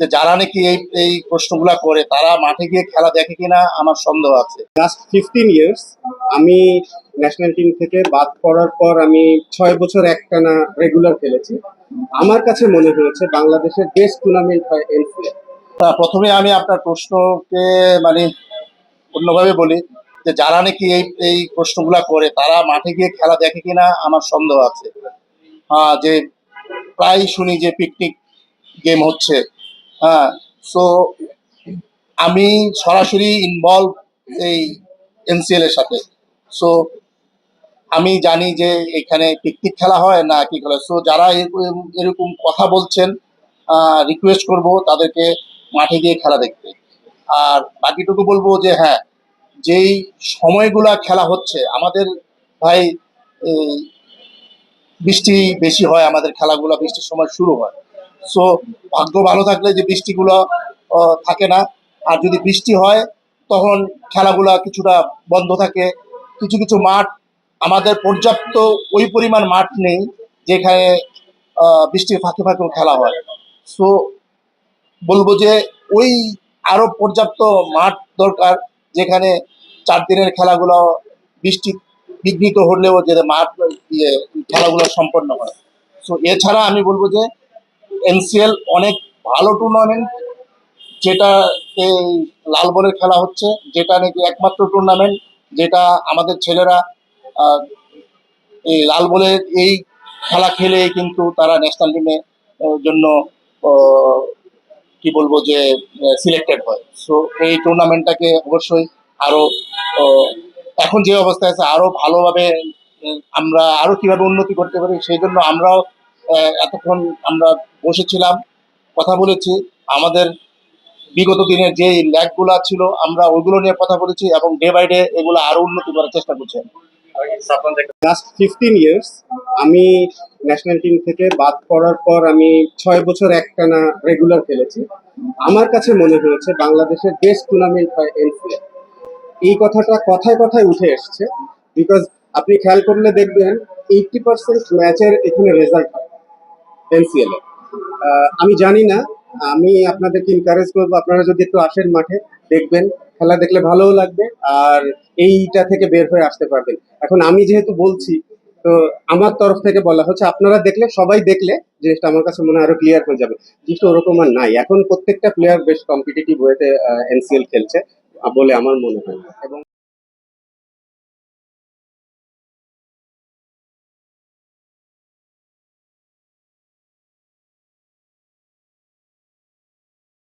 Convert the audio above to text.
যে যারা নাকি এই এই প্রশ্নগুলা করে তারা মাঠে গিয়ে খেলা দেখে কিনা আমার সন্দেহ আছে। লাস্ট ফিফটিন ইয়ার্স আমি ন্যাশনাল টিম থেকে বাদ পড়ার পর আমি ছয় বছর একটানা রেগুলার খেলেছি। আমার কাছে মনে হয়েছে বাংলাদেশের বেস্ট টুর্নামেন্ট হয় এনসিএল তা প্রথমে আমি আপনার প্রশ্নকে মানে অন্যভাবে বলি যে যারা নাকি এই এই প্রশ্নগুলা করে তারা মাঠে গিয়ে খেলা দেখে কিনা আমার সন্দেহ আছে। হ্যাঁ যে প্রায় শুনি যে পিকনিক গেম হচ্ছে। হ্যাঁ সো আমি সরাসরি ইনভলভ এই এনসিএল এর সাথে। সো আমি জানি যে এখানে পিকনিক খেলা হয় না কি খেলা সো যারা এরকম কথা বলছেন রিকোয়েস্ট করব তাদেরকে মাঠে গিয়ে খেলা দেখতে। আর বাকিটুকু বলব যে হ্যাঁ যেই সময়গুলা খেলা হচ্ছে, আমাদের ভাই বৃষ্টি বেশি হয়, আমাদের খেলাগুলো বৃষ্টির সময় শুরু হয়। সো ভাগ্য ভালো থাকলে যে বৃষ্টিগুলো থাকে না। আর যদি বৃষ্টি হয়, তখন খেলাগুলা কিছুটা বন্ধ থাকে। কিছু কিছু মাঠ, আমাদের পর্যাপ্ত ওই পরিমাণ মাঠ নেই, যেখানে বৃষ্টির ফাঁকে ফাঁকেও খেলা হয়। সো বলব যে ওই আরও পর্যাপ্ত মাঠ দরকার, যেখানে চার দিনের খেলাগুলো বৃষ্টি বিঘ্নিত হলেও যে মাঠ ইয়ে খেলাগুলো সম্পন্ন হয়। সো এছাড়া আমি বলব যে এনসিএল অনেক ভালো টুর্নামেন্ট যেটা লাল বলের খেলা হচ্ছে, যেটা নাকি একমাত্র টুর্নামেন্ট যেটা আমাদের ছেলেরা এই লাল বলের এই খেলা খেলে কিন্তু তারা ন্যাশনাল টিমে জন্য কি বলব যে সিলেক্টেড হয়। সো এই টুর্নামেন্টটাকে অবশ্যই আরও এখন যে অবস্থায় আছে আরও ভালোভাবে আমরা আরও কীভাবে উন্নতি করতে পারি, সেই জন্য আমরাও এতক্ষণ আমরা বসেছিলাম, কথা বলেছি। আমাদের বিগত দিনের যে ল্যাগগুলো ছিল, আমরা ওইগুলো নিয়ে কথা বলেছি এবং ডে বাই ডে এগুলো আরও উন্নতি করার চেষ্টা করছি। লাস্ট ফিফটিন ইয়ার্স আমি ন্যাশনাল টিম থেকে বাদ পড়ার পর আমি ছয় বছর একটানা রেগুলার খেলেছি। আমার কাছে মনে হয়েছে বাংলাদেশের বেস্ট টুর্নামেন্ট হয় এনসিএল এই কথাটা কথায় কথায় উঠে এসছে বিকজ আপনি খেয়াল করলে দেখবেন এইটটি পার্সেন্ট ম্যাচের এখানে রেজাল্ট হয়। এনসিএল আমি জানি না, আমি আপনাদেরকে এনকারেজ করব, আপনারা যদি একটু আসেন মাঠে, দেখবেন, খেলা দেখলে ভালোও লাগবে, আর এইটা থেকে বের হয়ে আসতে পারবেন। এখন আমি যেহেতু বলছি, তো আমার তরফ থেকে বলা হচ্ছে, আপনারা দেখলে, সবাই দেখলে, জিনিসটা আমার কাছে মনে হয় আরও ক্লিয়ার হয়ে যাবে। জিনিসটা ওরকম আর নাই। এখন প্রত্যেকটা প্লেয়ার বেশ কম্পিটিটিভ ওয়েতে এনসিএল খেলছে, বলে আমার মনে হয়। এবং